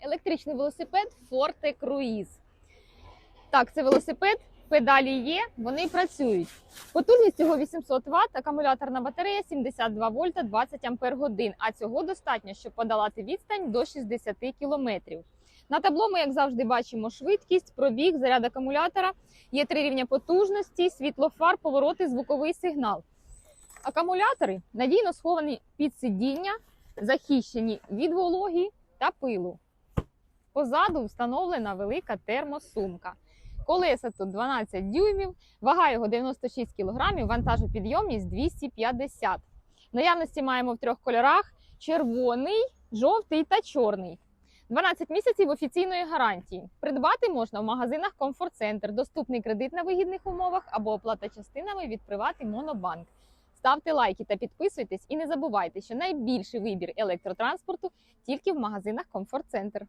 електричний велосипед Forte Cruise. Так, це велосипед, педалі є, вони працюють. Потужність цього 800 Вт, акумуляторна батарея 72 вольта 20 ампер. А цього достатньо, щоб подолати відстань до 60 кілометрів. На табло ми, як завжди, бачимо швидкість, пробіг, заряд акумулятора. Є три рівня потужності, світлофар, повороти, звуковий сигнал. Акумулятори надійно сховані під сидіння, захищені від вологі та пилу. Позаду встановлена велика термосумка. Колеса тут 12 дюймів, вага його 96 кг, вантажопідйомність 250. В наявності маємо в трьох кольорах: червоний, жовтий та чорний. 12 місяців офіційної гарантії. Придбати можна в магазинах Комфорт Центр, доступний кредит на вигідних умовах або оплата частинами від Приват і Монобанк. Ставте лайки та підписуйтесь і не забувайте, що найбільший вибір електротранспорту тільки в магазинах Комфорт Центр.